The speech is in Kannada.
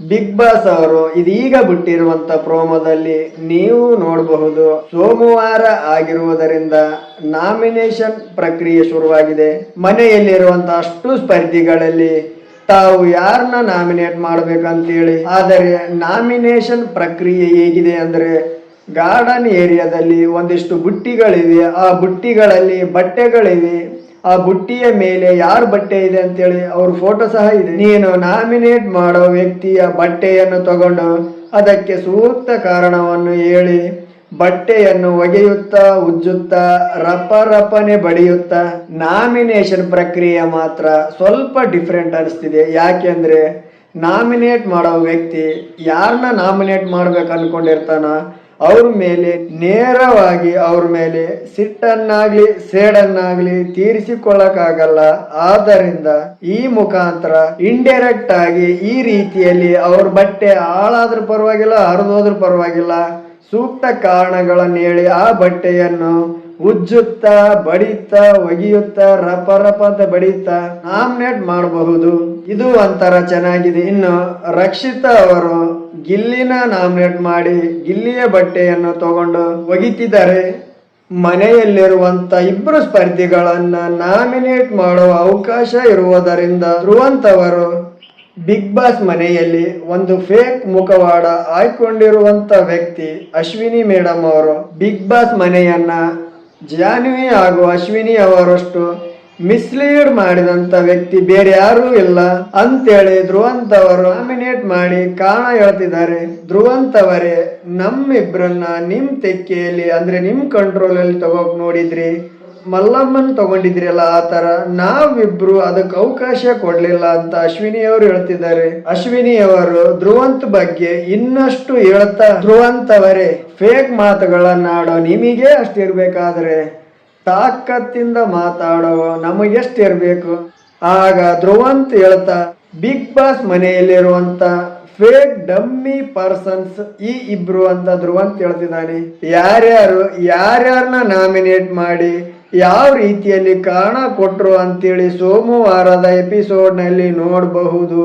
ಬಿಗ್ ಬಾಸ್ ಅವರು ಇದೀಗ ಬಿಟ್ಟಿರುವಂತ ಪ್ರೋಮೋದಲ್ಲಿ ನೀವು ನೋಡಬಹುದು ಸೋಮವಾರ ಆಗಿರುವುದರಿಂದ ನಾಮಿನೇಷನ್ ಪ್ರಕ್ರಿಯೆ ಶುರುವಾಗಿದೆ. ಮನೆಯಲ್ಲಿರುವಂತ ಅಷ್ಟು ಸ್ಪರ್ಧಿಗಳಲ್ಲಿ ತಾವು ಯಾರನ್ನ ನಾಮಿನೇಟ್ ಮಾಡಬೇಕಂತೇಳಿ, ಆದರೆ ನಾಮಿನೇಷನ್ ಪ್ರಕ್ರಿಯೆ ಹೇಗಿದೆ ಅಂದ್ರೆ ಗಾರ್ಡನ್ ಏರಿಯಾದಲ್ಲಿ ಒಂದಿಷ್ಟು ಬುಟ್ಟಿಗಳಿವೆ. ಆ ಬುಟ್ಟಿಗಳಲ್ಲಿ ಬಟ್ಟೆಗಳಿವೆ. ಆ ಬುಟ್ಟಿಯ ಮೇಲೆ ಯಾರ ಬಟ್ಟೆ ಇದೆ ಅಂತೇಳಿ ಅವ್ರ ಫೋಟೋ ಸಹ ಇದೆ. ನೀನು ನಾಮಿನೇಟ್ ಮಾಡೋ ವ್ಯಕ್ತಿಯ ಬಟ್ಟೆಯನ್ನು ತಗೊಂಡು ಅದಕ್ಕೆ ಸೂಕ್ತ ಕಾರಣವನ್ನು ಹೇಳಿ, ಬಟ್ಟೆಯನ್ನು ಒಗೆಯುತ್ತಾ, ಉಜ್ಜುತ್ತಾ ರಪ ರಪನೆ ಬಡಿಯುತ್ತಾ ನಾಮಿನೇಷನ್ ಪ್ರಕ್ರಿಯೆ ಮಾತ್ರ ಸ್ವಲ್ಪ ಡಿಫ್ರೆಂಟ್ ಅನಿಸ್ತಿದೆ. ಯಾಕೆಂದ್ರೆ ನಾಮಿನೇಟ್ ಮಾಡೋ ವ್ಯಕ್ತಿ ಯಾರನ್ನ ನಾಮಿನೇಟ್ ಮಾಡ್ಬೇಕು ಅನ್ಕೊಂಡಿರ್ತಾನ ಅವ್ರ ಮೇಲೆ ನೇರವಾಗಿ ಅವ್ರ ಮೇಲೆ ಸಿಟ್ಟನ್ನಾಗ್ಲಿ, ಸೇಡನ್ನಾಗ್ಲಿ ತೀರಿಸಿಕೊಳ್ಳಕ್ಕಾಗಲ್ಲ. ಆದ್ದರಿಂದ ಈ ಮುಖಾಂತರ ಇಂಡೈರೆಕ್ಟ್ ಆಗಿ ಈ ರೀತಿಯಲ್ಲಿ ಅವ್ರ ಬಟ್ಟೆ ಹಾಳಾದ್ರೂ ಪರವಾಗಿಲ್ಲ ಹರಿದೋದ್ರೂ ಪರವಾಗಿಲ್ಲ. ಸೂಕ್ತ ಕಾರಣಗಳನ್ನು ಹೇಳಿ ಆ ಬಟ್ಟೆಯನ್ನು ಉಜ್ಜುತ್ತಾ ಬಡಿತಾ ಒಗೆಯುತ್ತಾ, ರಪ ರಪ ಅಂತ ಬಡಿತಾ ನಾಮಿನೇಟ್ ಮಾಡಬಹುದು. ಇದು ಒಂಥರ ಚೆನ್ನಾಗಿದೆ. ಇನ್ನು ರಕ್ಷಿತಾ ಅವರು ಗಿಲ್ಲಿನ ನಾಮಿನೇಟ್ ಮಾಡಿ ಗಿಲ್ಲಿಯ ಬಟ್ಟೆಯನ್ನು ತಗೊಂಡು ಒಗಿತಿದ್ದಾರೆ. ಮನೆಯಲ್ಲಿರುವಂತ ಇಬ್ಬರು ಸ್ಪರ್ಧಿಗಳನ್ನ ನಾಮಿನೇಟ್ ಮಾಡುವ ಅವಕಾಶ ಇರುವುದರಿಂದ ಧ್ರುವಂತ್ ಅವರು ಬಿಗ್ ಬಾಸ್ ಮನೆಯಲ್ಲಿ ಒಂದು ಫೇಕ್ ಮುಖವಾಡ ಆಯ್ಕೊಂಡಿರುವಂತ ವ್ಯಕ್ತಿ ಅಶ್ವಿನಿ ಮೇಡಮ್ ಅವರು. ಬಿಗ್ ಬಾಸ್ ಮನೆಯನ್ನ ಜಾನ್ವಿ ಹಾಗೂ ಅಶ್ವಿನಿ ಅವರಷ್ಟು ಮಿಸ್ಲೀಡ್ ಮಾಡಿದಂತ ವ್ಯಕ್ತಿ ಬೇರೆ ಯಾರೂ ಇಲ್ಲ. ಅಂತೇಳಿ ಧ್ರುವಂತವರು ನಾಮಿನೇಟ್ ಮಾಡಿ ಕಾರಣ ಹೇಳ್ತಿದ್ದಾರೆ. ಧ್ರುವಂತವರೇ ನಮ್ಮಿಬ್ಬರನ್ನ ನಮ್ಮಿಬ್ರನ್ನ ನಿಮ್ ತೆಕ್ಕೆಯಲ್ಲಿ, ಅಂದ್ರೆ ನಿಮ್ ಕಂಟ್ರೋಲ್ ಅಲ್ಲಿ ತಗೋಕ್ ನೋಡಿದ್ರಿ? ಮಲ್ಲಮ್ಮನ್ ತಗೊಂಡಿದ್ರಲ್ಲ ಆ ತರ. ನಾವಿಬ್ರು ಅದಕ್ಕೆ ಅವಕಾಶ ಕೊಡ್ಲಿಲ್ಲ ಅಂತ ಅಶ್ವಿನಿ ಅವರು ಹೇಳ್ತಿದ್ದಾರೆ. ಅಶ್ವಿನಿ ಅವರು ಧ್ರುವಂತ್ ಬಗ್ಗೆ ಇನ್ನಷ್ಟು ಹೇಳ್ತಾ, ಧ್ರುವಂತವರೇ ಫೇಕ್ ಮಾತುಗಳನ್ನಾಡೋ ನಿಮಗೆ ಅಷ್ಟಿರ್ಬೇಕಾದ್ರೆ ತಾಕತ್ತಿಂದ ಮಾತಾಡೋ ಇರಬೇಕು ಆಗ ಧ್ರುವಂತ್ ಹೇಳ್ತಾ ಬಿಗ್ ಬಾಸ್ ಮನೆಯಲ್ಲಿರುವಂತ ಫೇಕ್ ಡಮ್ಮಿ ಪರ್ಸನ್ಸ್ ಈ ಇಬ್ರು ಅಂತ ಧ್ರುವಂತ್ ಹೇಳ್ತಿದ್ದಾನೆ. ಯಾರ್ಯಾರು ಯಾರ್ಯಾರನ್ನ ನಾಮಿನೇಟ್ ಮಾಡಿ, ಯಾವ ರೀತಿಯಲ್ಲಿ ಕಾರಣ ಕೊಟ್ಟರು ಅಂತೇಳಿ ಸೋಮವಾರದ ಎಪಿಸೋಡ್ನಲ್ಲಿ ನೋಡಬಹುದು.